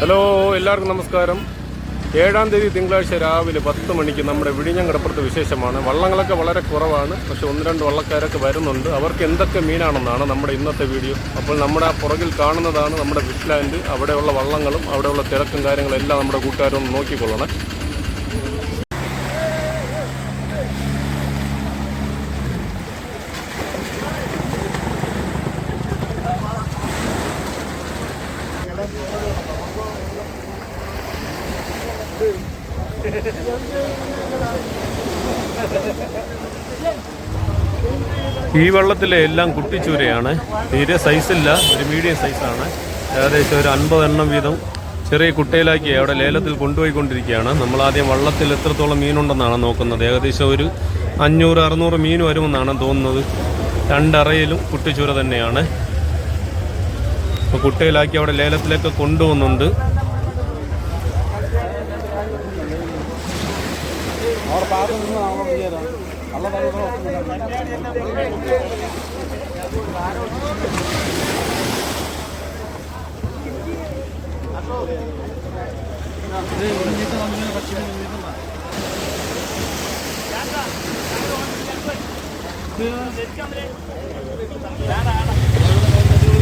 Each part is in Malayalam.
ഹലോ എല്ലാവർക്കും നമസ്കാരം. ഏഴാം തീയതി തിങ്കളാഴ്ച രാവിലെ പത്ത് മണിക്ക് നമ്മുടെ വിഴിഞ്ഞം കടപ്പുറത്ത് വിശേഷമാണ്. വള്ളങ്ങളൊക്കെ വളരെ കുറവാണ്. പക്ഷെ ഒന്ന് രണ്ട് വള്ളക്കാരൊക്കെ വരുന്നുണ്ട്. അവർക്ക് എന്തൊക്കെ മീനാണെന്നാണ് നമ്മുടെ ഇന്നത്തെ വീഡിയോ. അപ്പോൾ നമ്മുടെ പുറകിൽ കാണുന്നതാണ് നമ്മുടെ വിഷ്ലാൻഡ്. അവിടെയുള്ള വള്ളങ്ങളും അവിടെയുള്ള തിരക്കും കാര്യങ്ങളും എല്ലാം നമ്മുടെ കൂട്ടുകാരൊന്ന് നോക്കിക്കൊള്ളണം. ഈ വെള്ളത്തിലെ എല്ലാം കുട്ടിച്ചൂരയാണ്. തീരെ സൈസില്ല ഒരു മീഡിയം സൈസാണ് ഏകദേശം ഒരു അൻപത് എണ്ണം വീതം ചെറിയ കുട്ടയിലാക്കി അവിടെ ലേലത്തിൽ കൊണ്ടുപോയിക്കൊണ്ടിരിക്കുകയാണ്. നമ്മൾ ആദ്യം വള്ളത്തിൽ എത്രത്തോളം മീനുണ്ടെന്നാണ് നോക്കുന്നത്. ഏകദേശം ഒരു അഞ്ഞൂറ് അറുന്നൂറ് മീൻ വരുമെന്നാണ് തോന്നുന്നത്. രണ്ടറയിലും കുട്ടിച്ചൂര തന്നെയാണ്. അപ്പോൾ കുട്ടയിലാക്കി അവിടെ ലേലത്തിലേക്ക് കൊണ്ടുപോകുന്നുണ്ട്.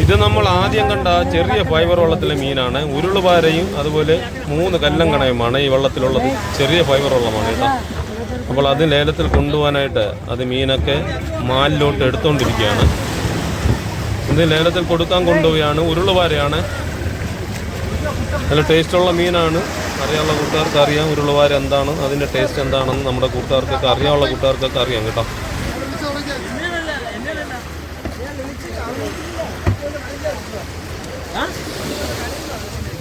ഇത് നമ്മൾ ആദ്യം കണ്ട ചെറിയ ഫൈബർ വള്ളത്തിലെ മീനാണ്. ഉരുളുപാരയും അതുപോലെ മൂന്ന് കല്ലങ്കണയുമാണ് ഈ വള്ളത്തിലുള്ളത്. ചെറിയ ഫൈബർ വള്ളമാണ് കേട്ടോ. അപ്പോൾ അത് ലേലത്തിൽ കൊണ്ടുപോകാനായിട്ട് അത് മീനൊക്കെ മാലിലോട്ട് എടുത്തുകൊണ്ടിരിക്കുകയാണ് ഇത് ലേലത്തിൽ കൊടുക്കാൻ കൊണ്ടുപോവുകയാണ്. ഉരുളുപാരയാണ്. നല്ല ടേസ്റ്റുള്ള മീനാണ്. അറിയാനുള്ള കൂട്ടുകാർക്ക് അറിയാം ഉരുളുപാര എന്താണ് അതിന്റെ ടേസ്റ്റ് എന്താണെന്ന് നമ്മുടെ കൂട്ടുകാർക്കൊക്കെ അറിയാനുള്ള കൂട്ടുകാർക്കൊക്കെ അറിയാം കേട്ടോ.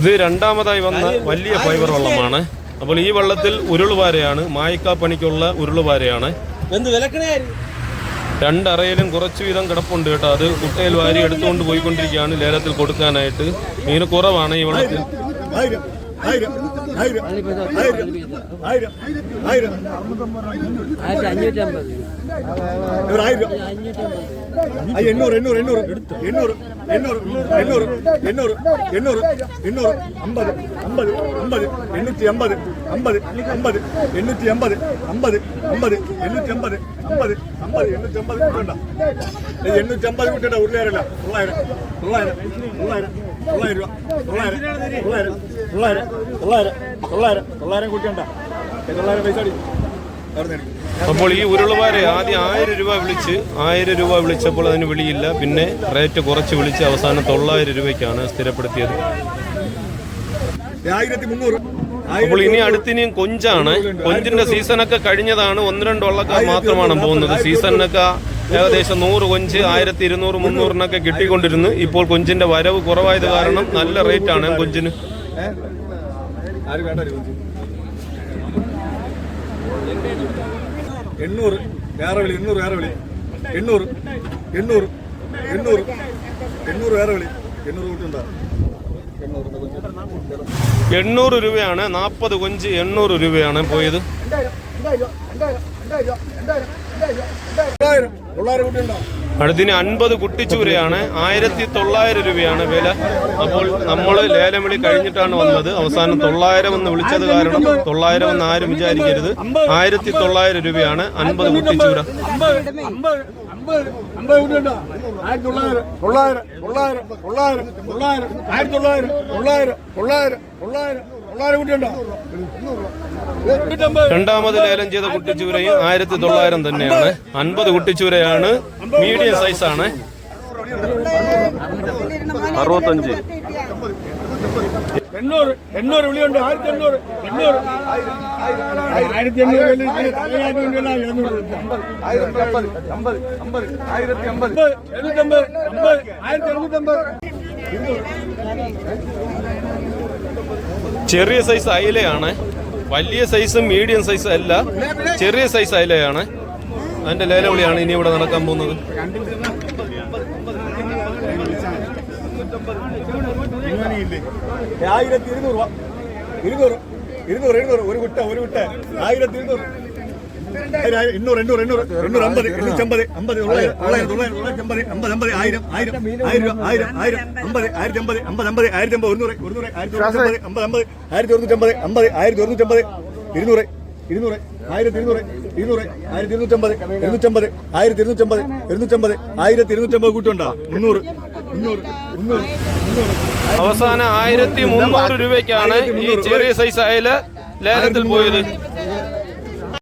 ഇത് രണ്ടാമതായി വന്ന വലിയ ഫൈബർ വള്ളമാണ്. അപ്പോൾ ഈ വള്ളത്തിൽ ഉരുളുപാരയാണ് മായക്കാപ്പണിക്കുള്ള ഉരുളുപാരയാണ് രണ്ടറയിലും കുറച്ച് വീതം കിടപ്പുണ്ട് കേട്ടോ. അത് കുട്ടയിൽ വാരി എടുത്തുകൊണ്ട് പോയിക്കൊണ്ടിരിക്കുകയാണ്. ലേലത്തിൽ കൊടുക്കാനായിട്ട്. മീന് കുറവാണ് ഈ വള്ളത്തിൽ. ആയിരം ആയിരം ആയിരം ആയിരം ആയിരം. ആയിരം ആയിരത്തി അഞ്ഞൂറ്റമ്പത് ഒരു ആയിരം ആ, എണ്ണൂറ് എണ്ണൂറ് എണ്ണൂറ്. എണ്ണൂറ്. എണ്ണൂറ് എണ്ണൂറ് എണ്ണൂറ് എണ്ണൂറ് എണ്ണൂറ് അമ്പത് അമ്പത് അമ്പത് എണ്ണൂറ്റി അമ്പത് അമ്പത് അമ്പത് എണ്ണൂറ്റി അമ്പത് അമ്പത് അമ്പത് എണ്ണൂറ്റി അമ്പത് അമ്പത് അമ്പത് എണ്ണൂറ്റി അമ്പത് വേണ്ട. എണ്ണൂറ്റി അമ്പത് കൂട്ടിയിട്ട് ഉരുളായിരല്ല തൊള്ളായിരം തൊള്ളായിരം തൊള്ളായിരം തൊള്ളായിരം രൂപ. തൊള്ളായിരം തൊള്ളായിരം തൊള്ളായിരം തൊള്ളായിരം തൊള്ളായിരം തൊള്ളായിരം കൂട്ടിയണ്ട തൊള്ളായിരം പൈസ അടി. അവിടെ നിന്ന് അപ്പോൾ ഈ ഉരുളവാരെ ആദ്യം ആയിരം രൂപ വിളിച്ച് ആയിരം രൂപ വിളിച്ചപ്പോൾ അതിന് വിളിയില്ല. പിന്നെ റേറ്റ് കുറച്ച് വിളിച്ച് അവസാനം തൊള്ളായിരം രൂപയ്ക്കാണ് സ്ഥിരപ്പെടുത്തിയത്. അപ്പോൾ ഇനി അടുത്തിനിയും കൊഞ്ചാണ്. കൊഞ്ചിന്റെ സീസണൊക്കെ കഴിഞ്ഞതാണ്. ഒന്ന് രണ്ട് വള്ളക്കാർ മാത്രമാണ് പോകുന്നത്. സീസണിനൊക്കെ ഏകദേശം നൂറ് കൊഞ്ച് ആയിരത്തി ഇരുന്നൂറ് മുന്നൂറിനൊക്കെ കിട്ടിക്കൊണ്ടിരുന്നു. ഇപ്പോൾ കൊഞ്ചിന്റെ വരവ് കുറവായത് കാരണം നല്ല റേറ്റാണ് കൊഞ്ചിന്. ആര് വേണ്ട. എണ്ണൂറ്. വേറെ വിളി എണ്ണൂറ് വേറെ വിളി. എണ്ണൂറ് എണ്ണൂറ് എണ്ണൂറ് എണ്ണൂറ് വേറെ വിളി. എണ്ണൂറ് കൂട്ടുണ്ടോ എണ്ണൂറ് രൂപയാണ് നാൽപ്പത് കൊഞ്ച് എണ്ണൂറ് രൂപയാണ് പോയത്. തൊള്ളായിരം തൊള്ളായിരം കൂട്ടുണ്ടോ അടുത്തിന് അൻപത് കുട്ടിച്ചൂരയാണ് ആയിരത്തി തൊള്ളായിരം രൂപയാണ് വില. അപ്പോൾ നമ്മൾ ലേലം വിളി കഴിഞ്ഞിട്ടാണ് വന്നത്. അവസാനം തൊള്ളായിരം എന്ന് വിളിച്ചത് കാരണം തൊള്ളായിരം എന്ന് ആരും വിചാരിക്കരുത്. ആയിരത്തി തൊള്ളായിരം രൂപയാണ് അൻപത് കുട്ടിച്ചൂര. തൊള്ളായിരം തൊള്ളായിരം തൊള്ളായിരം തൊള്ളായിരം തൊള്ളായിരം തൊള്ളായിരം തൊള്ളായിരം തൊള്ളായിരം രണ്ടാമത് ലേലം ചെയ്ത കുട്ടിച്ചൂരയും ആയിരത്തി തൊള്ളായിരം തന്നെയാണ്. അൻപത് കുട്ടിച്ചൂരയാണ്. മീഡിയം സൈസാണ് അറുപത്തഞ്ച്. എണ്ണൂറ് എണ്ണൂറ് വിളിയുണ്ട്. ആയിരത്തി എണ്ണൂറ്. എണ്ണൂറ് ആയിരത്തി എണ്ണൂറ് ആയിരത്തി അമ്പത് അമ്പത് അമ്പത് ആയിരത്തി അമ്പത് എണ്ണൂറ്റമ്പത് ആയിരത്തി എണ്ണൂറ്റമ്പത് ചെറിയ സൈസ് അയിലയാണ്. വലിയ സൈസും മീഡിയം സൈസും അല്ല. ചെറിയ സൈസ് അയിലയാണ്. അതിന്റെ ലേലവിളിയാണ് ഇനി ഇവിടെ നടക്കാൻ പോകുന്നത്. ഇരുന്നൂറ് ഇരുന്നൂറ്. ഒരു കുട്ട ഒരു കുട്ട. ആയിരത്തി ഇരുന്നൂറ്. എണ്ണൂറ് എണ്ണൂറ് എണ്ണൂറ് എണ്ണൂറ് അമ്പത് എണ്ണൂറ്റമ്പത് അമ്പത് തൊള്ളായിരം തൊള്ളായിരം തൊള്ളായിരം തൊള്ളായിരത്തി അമ്പത് അമ്പത് അമ്പത് ആയിരം ആയിരം ആയിരം രൂപ, ആയിരം ആയിരം അമ്പത് ആയിരത്തി അമ്പത് അമ്പത് അമ്പത് ആയിരത്തി അമ്പത് ഒരുന്നൂറ് ഒരുന്നൂറ് ആയിരത്തി ഒരുന്നൂറ്റമ്പത് അമ്പത് അമ്പത് ആയിരത്തി ഒരുന്നൂറ്റമ്പത് അമ്പത് ആയിരത്തി ഒരുന്നൂറ്റമ്പത് ഇരുന്നൂറ് ഇരുന്നൂറ് ആയിരത്തി ഇരുന്നൂറ് ഇരുന്നൂറ് ആയിരത്തി ഇരുന്നൂറ്റമ്പത് ഇരുന്നൂറ്റമ്പത് ആയിരത്തി ഇരുന്നൂറ്റമ്പത് ഇരുന്നൂറ്റമ്പത് ആയിരത്തി ഇരുന്നൂറ്റമ്പത് കൂട്ടുണ്ടോ? മുന്നൂറ് മുന്നൂറ് മുന്നൂറ് മുന്നൂറ്. അവസാനം ആയിരത്തി മുന്നൂറ് രൂപയ്ക്കാണ് ഈ ചെറിയ സൈസ് അയൽ ലേലത്തിൽ പോയത്.